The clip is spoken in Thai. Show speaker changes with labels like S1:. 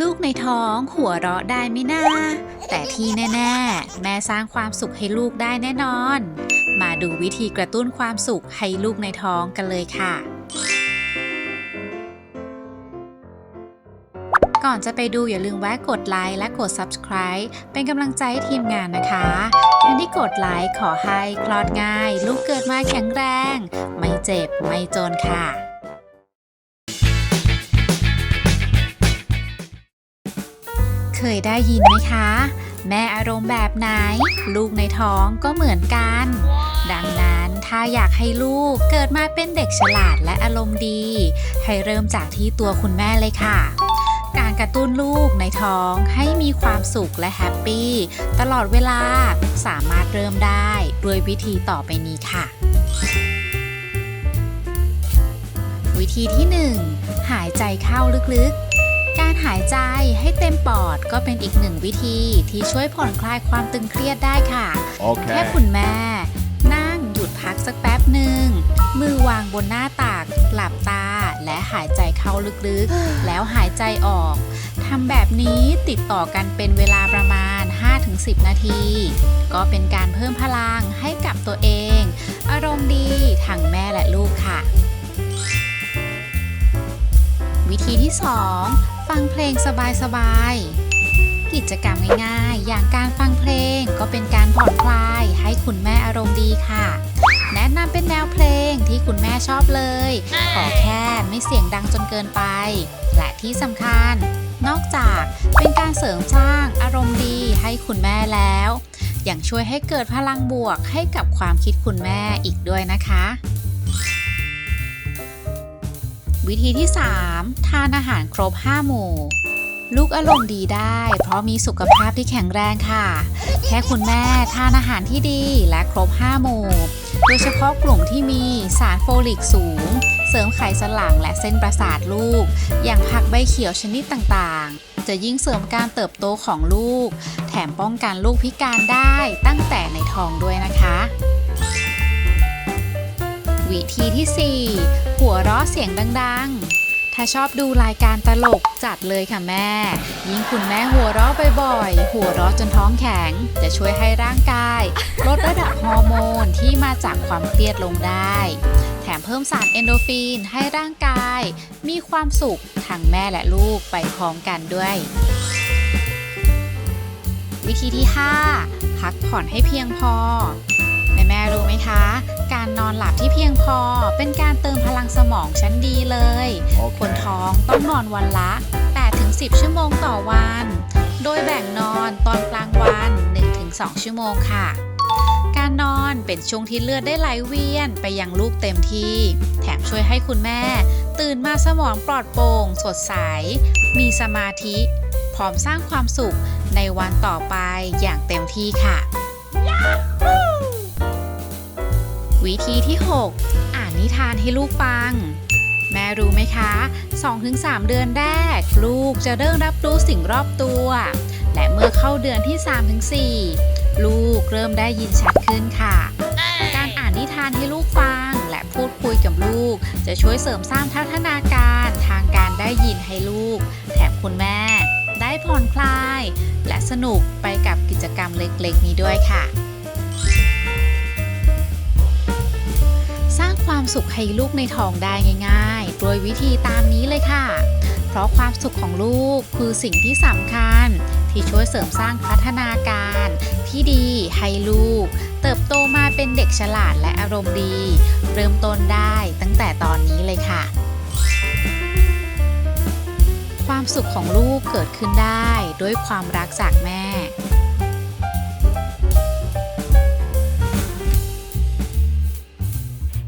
S1: ลูกในท้องหัวเราะได้ไม่น่า แต่ที่แน่ๆ แม่สร้างความสุขให้ลูกได้แน่นอน มาดูวิธีกระตุ้นความสุขให้ลูกในท้องกันเลยค่ะ ก่อนจะไปดูอย่าลืมแวะกดไลค์และกด subscribe เป็นกำลังใจให้ทีมงานนะคะท่านที่กดไลค์ขอให้คลอดง่าย ลูกเกิดมาแข็งแรง ไม่เจ็บไม่จนค่ะ ยได้ยินไหมคะ แม่อารมณ์แบบไหน ลูกในท้องก็เหมือนกัน ดังนั้นถ้าอยากให้ลูกเกิดมาเป็นเด็กฉลาดและอารมณ์ดี ให้เริ่มจากที่ตัวคุณแม่เลยค่ะ การกระตุ้นลูกในท้องให้มีความสุขและแฮปปี้ตลอดเวลาสามารถเริ่มได้ด้วยวิธีต่อไปนี้ค่ะวิธีที่ 1 หายใจเข้าลึกๆ การหายใจให้เต็มปอดก็เป็นอีกหนึ่งวิธีที่ช่วยผ่อนคลายความตึงเครียดได้ค่ะแค่
S2: Okay.
S1: คุณแม่ นั่งหยุดพักสักแป๊บหนึ่ง มือวางบนหน้าตักหลับตา และหายใจเข้าลึกๆ แล้วหายใจออกทำแบบนี้ติดต่อกันเป็นเวลาประมาณ 5-10 นาที ก็เป็นการเพิ่มพลังให้กับตัวเอง อารมณ์ดีทั้งแม่และลูกค่ะ วิธีที่ 2 ฟังเพลงสบายๆ กิจกรรมง่ายๆ อย่างการฟังเพลงก็เป็นการผ่อนคลายให้คุณแม่อารมณ์ดีค่ะ แนะนำเป็นแนวเพลงที่คุณแม่ชอบเลย ขอแค่ไม่เสียงดังจนเกินไป และที่สำคัญ นอกจากเป็นการเสริมสร้างอารมณ์ดีให้คุณแม่แล้วยังช่วยให้เกิดพลังบวกให้กับความคิดคุณแม่อีกด้วยนะคะ วิธีที่ 3 ทานอาหารครบ 5 หมู่ ลูกอารมณ์ดีได้ เพราะมีสุขภาพที่แข็งแรงค่ะ แค่คุณแม่ทานอาหารที่ดีและครบ 5 หมู่ โดยเฉพาะกลุ่มที่มีสารโฟลิกสูง เสริมไขสันหลังและเส้นประสาทลูก อย่างผักใบเขียวชนิดต่างๆ จะยิ่งเสริมการเติบโตของลูก แถมป้องกันลูกพิการได้ตั้งแต่ในท้องด้วยนะคะ วิธีที่ 4 หัวเราะเสียงดังๆ ถ้าชอบดูรายการตลกจัดเลยค่ะแม่ ยิ่งคุณแม่หัวเราะบ่อยๆ หัวเราะจนท้องแข็ง จะช่วยให้ร่างกาย ลดระดับฮอร์โมนที่มาจากความเครียดลงได้ แถมเพิ่มสารเอนโดฟินให้ร่างกาย มีความสุขทั้งแม่และลูกไปพร้อมกันด้วย วิธีที่ 5 พักผ่อนให้เพียงพอแม่แม่รู้ไหมคะ การนอนหลับที่เพียงพอ เป็นการเติมพลังสมองชั้นดีเลยคน
S2: Okay.
S1: ท้องต้องนอนวันละ 8-10 ชั่วโมงต่อวัน โดยแบ่งนอนตอนกลางวัน 1-2 ชั่วโมงค่ะ การนอนเป็นช่วงที่เลือดได้ไหลเวียนไปยังลูกเต็มที่ แถมช่วยให้คุณแม่ ตื่นมาสมองปลอดโปร่งสดใส มีสมาธิ พร้อมสร้างความสุขในวันต่อไปอย่างเต็มที่ค่ะ วิธีที่ 6 อ่านนิทานให้ลูกฟัง แม่รู้ไหมคะ 2-3 เดือนแรก ลูกจะเริ่มรับรู้สิ่งรอบตัว และเมื่อเข้าเดือนที่ 3-4 ลูกเริ่มได้ยินชัดขึ้นค่ะ การอ่านนิทานให้ลูกฟัง และพูดคุยกับลูก จะช่วยเสริมสร้างพัฒนาการทางการได้ยินให้ลูก แถมคุณแม่ ได้ผ่อนคลาย และสนุกไปกับกิจกรรมเล็กๆ นี้ด้วยค่ะ ความสุขให้ลูกในท้องได้ง่ายๆ โดยวิธีตามนี้เลยค่ะ เพราะความสุขของลูกคือสิ่งที่สำคัญ ที่ช่วยเสริมสร้างพัฒนาการ ที่ดีให้ลูก เติบโตมาเป็นเด็กฉลาดและอารมณ์ดี เริ่มต้นได้ตั้งแต่ตอนนี้เลยค่ะความสุขของลูกเกิดขึ้นได้ด้วยความรักจากแม่